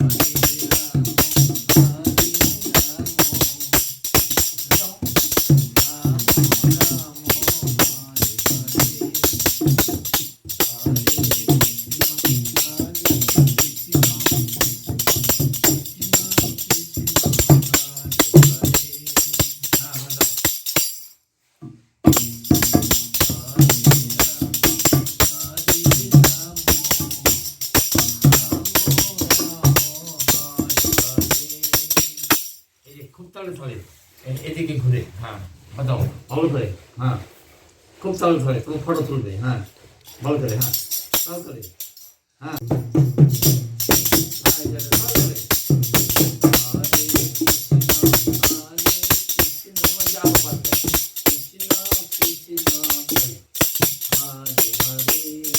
Bye. খুব তালে ধরে এ- এদিকে ঘুরে হ্যাঁ বাজাও ভালো করে হ্যাঁ খুব তালে ধরে তুমি ফটো তুলবে হ্যাঁ ভালো করে হ্যাঁ তাল করে হ্যাঁ হ্যাঁ, এই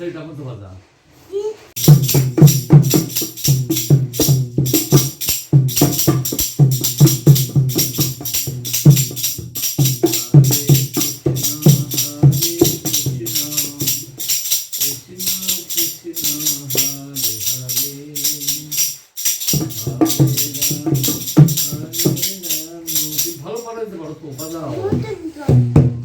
세일 한번 더 가자. 지금 바로 바로 해서 바로 또 가자.